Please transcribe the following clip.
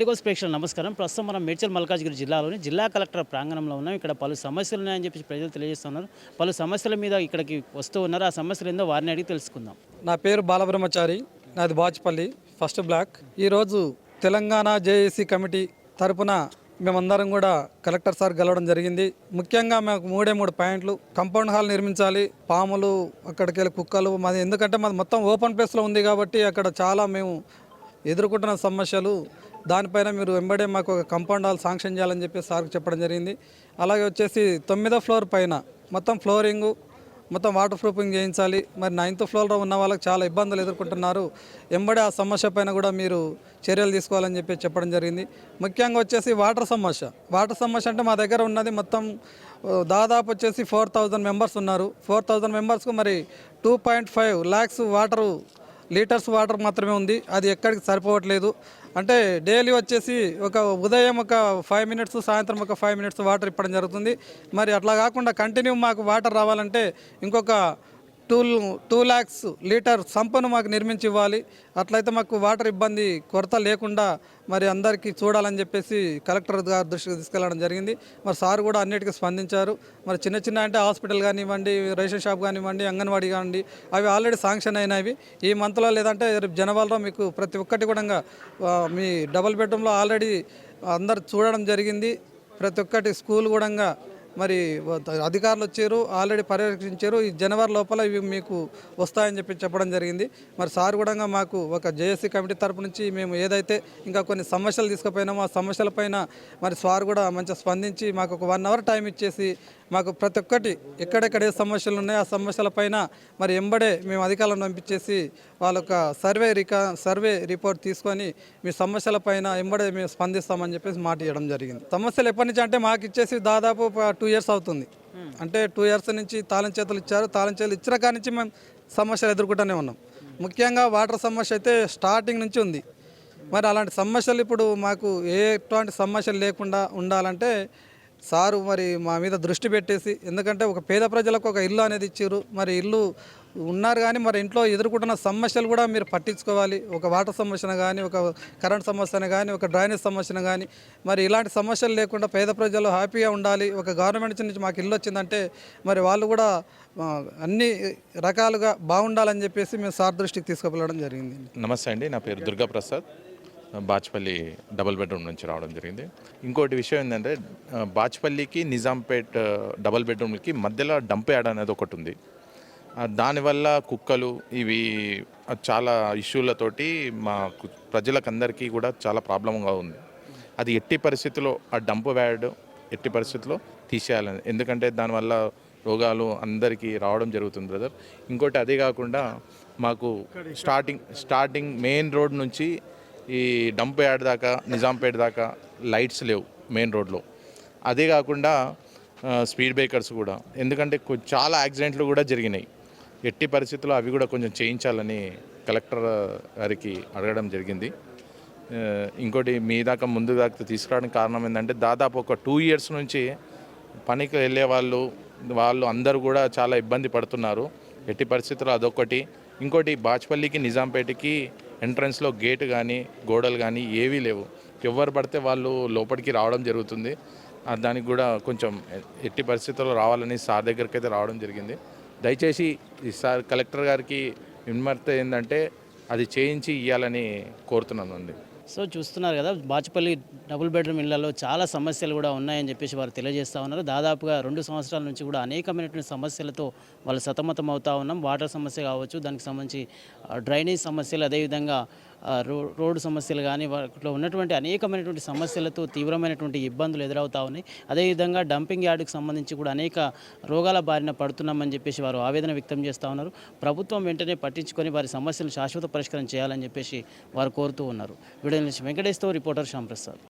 Politicals ప్రేక్షకులు నమస్కారం. ప్రస్తుతం మనం మేడ్చల్ మల్కాజ్గిరి జిల్లాలోని జిల్లా కలెక్టర్ ప్రాంగణంలో ఉన్నాం. ఇక్కడ పలు సమస్యలు ఉన్నాయని చెప్పి ప్రజలు తెలియజేస్తున్నారు. పలు సమస్యల మీద ఇక్కడికి వస్తూ ఉన్నారు. ఆ సమస్యలు ఏందో వారిని అడిగి తెలుసుకుందాం. నా పేరు బాలబ్రహ్మచారి. నాది బాచ్పల్లి ఫస్ట్ బ్లాక్. ఈరోజు తెలంగాణ జేఏసీ కమిటీ తరపున మేమందరం కూడా కలెక్టర్ సార్ గెలవడం జరిగింది. ముఖ్యంగా మాకు మూడే మూడు పాయింట్లు. కంపౌండ్ హాల్ నిర్మించాలి పాములు అక్కడికి వెళ్ళి కుక్కలు మాది. ఎందుకంటే మాది మొత్తం ఓపెన్ ప్లేస్లో ఉంది కాబట్టి అక్కడ చాలా మేము ఎదుర్కొంటున్న సమస్యలు దానిపైన మీరు వెంబడే మాకు ఒక కంపౌండ్ హాల్ శాంక్షన్ చేయాలని చెప్పి సార్కి చెప్పడం జరిగింది. అలాగే వచ్చేసి తొమ్మిదో ఫ్లోర్ పైన మొత్తం ఫ్లోరింగు మొత్తం వాటర్ ప్రూఫింగ్ చేయించాలి. మరి నైన్త్ ఫ్లోర్లో ఉన్న వాళ్ళకి చాలా ఇబ్బందులు ఎదుర్కొంటున్నారు. ఎంబడే ఆ సమస్య పైన కూడా మీరు చర్యలు తీసుకోవాలని చెప్పి చెప్పడం జరిగింది. ముఖ్యంగా వచ్చేసి వాటర్ సమస్య. వాటర్ సమస్య అంటే మా దగ్గర ఉన్నది మొత్తం దాదాపు వచ్చేసి ఫోర్ థౌజండ్ మెంబర్స్ ఉన్నారు. ఫోర్ థౌజండ్ మెంబర్స్కు మరి two point five lakhs water litres water మాత్రమే ఉంది. అది ఎక్కడికి సరిపోవట్లేదు. అంటే డైలీ వచ్చేసి ఒక ఉదయం ఒక ఫైవ్ మినిట్స్ సాయంత్రం ఒక ఫైవ్ మినిట్స్ వాటర్ ఇప్పడం జరుగుతుంది. మరి అట్లా కాకుండా కంటిన్యూ మాకు వాటర్ రావాలంటే ఇంకొక టూ టూ ల్యాక్స్ లీటర్ సంపను మాకు నిర్మించి ఇవ్వాలి. అట్లయితే మాకు వాటర్ ఇబ్బంది కొరత లేకుండా మరి అందరికీ చూడాలని చెప్పేసి కలెక్టర్ గారి దృష్టికి తీసుకెళ్ళడం జరిగింది. మరి సార్ కూడా అన్నిటికీ స్పందించారు. మరి చిన్న చిన్న అంటే హాస్పిటల్ కానివ్వండి రేషన్ షాప్ కానివ్వండి అంగన్వాడీ కానివ్వండి అవి ఆల్రెడీ శాంక్షన్ అయినవి. ఈ మంత్లో లేదంటే రేపు జనవరిలో మీకు ప్రతి ఒక్కటి కూడా మీ డబుల్ బెడ్రూమ్లో ఆల్రెడీ అందరు చూడడం జరిగింది. ప్రతి ఒక్కటి స్కూల్ కూడా మరి అధికారులు వచ్చారు ఆల్రెడీ పర్యవేక్షించారు. ఈ జనవరి లోపల ఇవి మీకు వస్తాయని చెప్పి చెప్పడం జరిగింది. మరి సార్ కూడా మాకు ఒక జేఏసీ కమిటీ తరపు నుంచి మేము ఏదైతే ఇంకా కొన్ని సమస్యలు తీసుకుపోయినామో ఆ సమస్యలపైన మరి సార్ కూడా మంచిగా స్పందించి మాకు ఒక వన్ అవర్ టైం ఇచ్చేసి మాకు ప్రతి ఒక్కటి ఎక్కడెక్కడ ఏ సమస్యలు ఉన్నాయో ఆ సమస్యలపైన మరి ఎంబడే మేము అధికారులను పంపించేసి వాళ్ళొక సర్వే రికా సర్వే రిపోర్ట్ తీసుకొని మీ సమస్యలపైన ఎంబడే మేము స్పందిస్తామని చెప్పేసి మాట ఇవ్వడం జరిగింది. సమస్యలు ఎప్పటి నుంచి అంటే మాకు ఇచ్చేసి దాదాపు టూ ఇయర్స్ అవుతుంది. అంటే టూ ఇయర్స్ నుంచి తాళం చేతులు ఇచ్చారు. తాళం చేతులు ఇచ్చిన కాడి నుంచి మేము సమస్యలు ఎదుర్కొంటూనే ఉన్నాం. ముఖ్యంగా వాటర్ సమస్య అయితే స్టార్టింగ్ నుంచి ఉంది. మరి అలాంటి సమస్యలు ఇప్పుడు మాకు ఎటువంటి సమస్యలు లేకుండా ఉండాలంటే సారు మరి మా మీద దృష్టి పెట్టేసి ఎందుకంటే ఒక పేద ప్రజలకు ఒక ఇల్లు అనేది ఇచ్చారు మరి ఇల్లు ఉన్నారు కానీ మరి ఇంట్లో ఎదుర్కొంటున్న సమస్యలు కూడా మీరు పట్టించుకోవాలి. ఒక వాటర్ సమస్యను కానీ ఒక కరెంట్ సమస్యను కానీ ఒక డ్రైనేజ్ సమస్యను కానీ మరి ఇలాంటి సమస్యలు లేకుండా పేద ప్రజలు హ్యాపీగా ఉండాలి. ఒక గవర్నమెంట్ నుంచి మాకు ఇల్లు వచ్చిందంటే మరి వాళ్ళు కూడా అన్ని రకాలుగా బాగుండాలని చెప్పేసి మేము సార్ దృష్టికి తీసుకువెళ్ళడం జరిగింది. నమస్తే అండి. నా పేరు దుర్గా ప్రసాద్ బాచ్పల్లి డబుల్ బెడ్రూమ్ నుంచి రావడం జరిగింది. ఇంకోటి విషయం ఏంటంటే బాచ్పల్లికి నిజాంపేట్ డబల్ డబుల్ బెడ్రూమ్కి మధ్యలో డంప్ యార్డ్ అనేది ఒకటి ఉంది. దానివల్ల కుక్కలు ఇవి చాలా ఇష్యూలతోటి మా ప్రజలకందరికీ కూడా చాలా ప్రాబ్లంగా ఉంది. అది ఎట్టి పరిస్థితుల్లో ఆ డంప్ వేయడం ఎట్టి పరిస్థితుల్లో తీసేయాలని ఎందుకంటే దానివల్ల రోగాలు అందరికీ రావడం జరుగుతుంది బ్రదర్. ఇంకోటి అదే కాకుండా మాకు స్టార్టింగ్ స్టార్టింగ్ మెయిన్ రోడ్ నుంచి ఈ డంప్ యార్డ్ దాకా నిజాంపేట దాకా లైట్స్ లేవు మెయిన్ రోడ్లో. అదే కాకుండా స్పీడ్ బ్రేకర్స్ కూడా. ఎందుకంటే చాలా యాక్సిడెంట్లు కూడా జరిగినాయి. ఎట్టి పరిస్థితుల్లో అవి కూడా కొంచెం చేయించాలని కలెక్టర్ గారికి అడగడం జరిగింది. ఇంకోటి మీ దాకా ముందు దాకా తీసుకురావడానికి కారణం ఏంటంటే దాదాపు ఒక టూ ఇయర్స్ నుంచి పనికి వెళ్ళే వాళ్ళు వాళ్ళు అందరూ కూడా చాలా ఇబ్బంది పడుతున్నారు. ఎట్టి పరిస్థితుల్లో అదొకటి ఇంకోటి బాచ్పల్లికి నిజాంపేటకి ఎంట్రన్స్లో గేట్ కానీ గోడలు కానీ ఏవీ లేవు. ఎవరు పడితే వాళ్ళు లోపలికి రావడం జరుగుతుంది. దానికి కూడా కొంచెం ఎట్టి పరిస్థితుల్లో రావాలని సార్ దగ్గరికి అయితే రావడం జరిగింది. దయచేసి ఈ సార్ కలెక్టర్ గారికి విమర్త ఏంటంటే అది చేయించి ఇవ్వాలని కోరుతున్నాను అండి. సో చూస్తున్నారు కదా బాచుపల్లి డబుల్ బెడ్రూమ్ ఇళ్ళలో చాలా సమస్యలు కూడా ఉన్నాయని చెప్పేసి వారు తెలియజేస్తూ ఉన్నారు. దాదాపుగా రెండు సంవత్సరాల నుంచి కూడా అనేకమైనటువంటి సమస్యలతో వాళ్ళు సతమతం అవుతూ ఉన్నాం. వాటర్ సమస్య కావచ్చు దానికి సంబంధించి డ్రైనేజ్ సమస్యలు అదేవిధంగా రోడ్డు సమస్యలు కానీ వాటిలో ఉన్నటువంటి అనేకమైనటువంటి సమస్యలతో తీవ్రమైనటువంటి ఇబ్బందులు ఎదురవుతా ఉన్నాయి. అదేవిధంగా డంపింగ్ యార్డుకు సంబంధించి కూడా అనేక రోగాల బారిన పడుతున్నామని చెప్పేసి వారు ఆవేదన వ్యక్తం చేస్తూ ఉన్నారు. ప్రభుత్వం వెంటనే పట్టించుకొని వారి సమస్యలను శాశ్వత పరిష్కారం చేయాలని చెప్పేసి వారు కోరుతూ ఉన్నారు. వీడియో నుంచి వెంకటేశ్తో reporter Shyamprasad